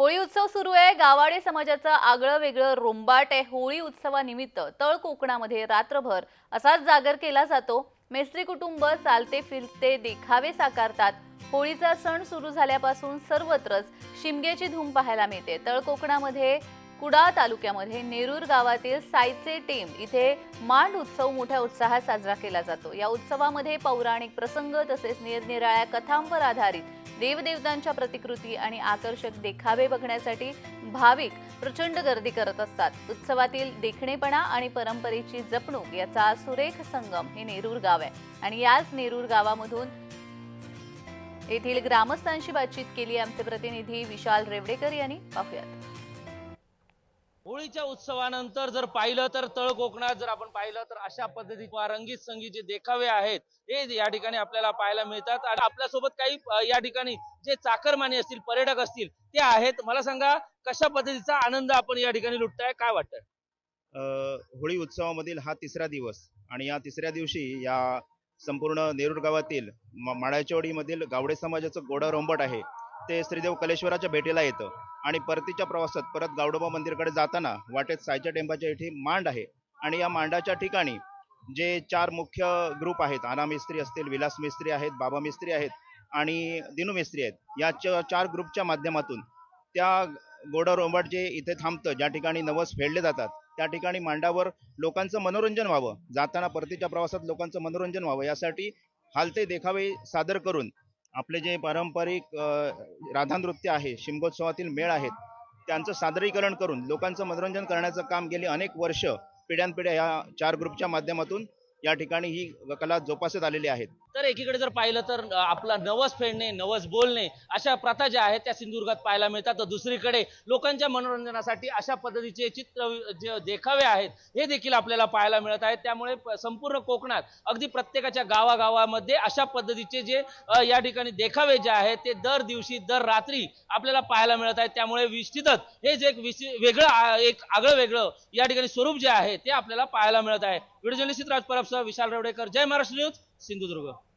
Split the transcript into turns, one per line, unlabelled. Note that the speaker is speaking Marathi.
होळी उत्सव सुरू आहे. गावाडे समाजाचं आगळं वेगळं रोंबाट आहे. होळी उत्सवानिमित्त तळ कोकणामध्ये रात्रभर असाच जागर केला जातो. मेस्त्री कुटुंब चालते फिरते देखावे साकारतात. होळीचा सण सुरू झाल्यापासून सर्वत्रच शिमग्याची धूम पाहायला मिळते. तळ कोकणामध्ये कुडाळ तालुक्यामध्ये नेरूर गावातील सायचे टेम इथे मांड उत्सव मोठ्या उत्साहात साजरा केला जातो. या उत्सवामध्ये पौराणिक प्रसंग तसेच निरनिराळ्या कथांवर आधारित देवदेवतांच्या प्रतिकृती आणि आकर्षक देखावे बघण्यासाठी भाविक प्रचंड गर्दी करत असतात. उत्सवातील देखणेपणा आणि परंपरेची जपणूक याचा सुरेख संगम हे नेरूर गाव आहे. आणि याच नेरूर गावामधून येथील ग्रामस्थांशी बातचीत केली आमचे प्रतिनिधी विशाल रेवडेकर यांनी. पाहूयात.
होळीच्या उत्सवानंतर जर पाहिलं तर तळ कोकणात जर आपण पाहिलं तर अशा पद्धतीचे रंगीत संगीत जे देखावे आहेत. हे या ठिकाणी आपल्याला पाहायला मिळतात. आणि आपल्यासोबत काही या ठिकाणी जे चाकरमानी असतील पर्यटक असतील ते आहेत. मला सांगा कशा पद्धतीचा आनंद आपण या ठिकाणी लुटताय? काय वाटतंय
होळी उत्सवामधील हा तिसरा दिवस आणि या तिसऱ्या दिवशी या संपूर्ण नेरूर गावातील म- माळ्याचेवाडीमधील गावडे समाजाचं गोडा रोंबट आहे. ते श्रीदेव कलेश्वराच्या भेटीला येतं. आणि परतीच्या प्रवासात परत गावडोबा मंदिरकडे जाताना वाटेत सायच्या टेंबाच्या इथे मांड आहे. आणि या मांडाच्या ठिकाणी जे चार मुख्य ग्रुप आहेत आना मिस्त्री असतील विलास मिस्त्री आहेत बाबा मिस्त्री आहेत आणि दिनू मिस्त्री आहेत या च- चार ग्रुपच्या माध्यमातून त्या गोडा रोंबाट जे इथे थांबतं ज्या ठिकाणी नवस फेडले जातात त्या ठिकाणी मांडावर लोकांचं मनोरंजन व्हावं. जाताना परतीच्या प्रवासात लोकांचं मनोरंजन व्हावं. यासाठी हालते देखावे सादर करून आपले जे पारंपरिक अ, राधानृत्य आहे शिमगोत्सवातील मेळ आहेत त्यांचं सादरीकरण करून लोकांचं मनोरंजन करण्याचं काम गेली अनेक वर्ष पिढ्यानपिढ्या या चार ग्रुपच्या माध्यमातून या ठिकाणी ही कला जोपासत आलेली आहेत.
तर एकीकडे जर पाहिलं तर आपला नवस फेडणे नवस बोलणे अशा प्रथा ज्या आहेत त्या सिंधुदुर्गात पाहायला मिळतात. तर दुसरीकडे लोकांच्या मनोरंजनासाठी अशा पद्धतीचे चित्र जे देखावे आहेत हे देखील आपल्याला पाहायला मिळत आहेत. त्यामुळे संपूर्ण कोकणात अगदी प्रत्येकाच्या गावागावामध्ये अशा पद्धतीचे जे या ठिकाणी देखावे जे आहेत ते दर दिवशी दर रात्री आपल्याला पाहायला मिळत आहेत. त्यामुळे निश्चितच हे जे एक विशि- वेगळं एक आगळं वेगळं या ठिकाणी स्वरूप जे आहे ते आपल्याला पाहायला मिळत आहे. व्हिडिओ जर्नलिस्ट राज परबसह विशाल रेवडेकर. जय महाराष्ट्र न्यूज सिंधुदुर्ग.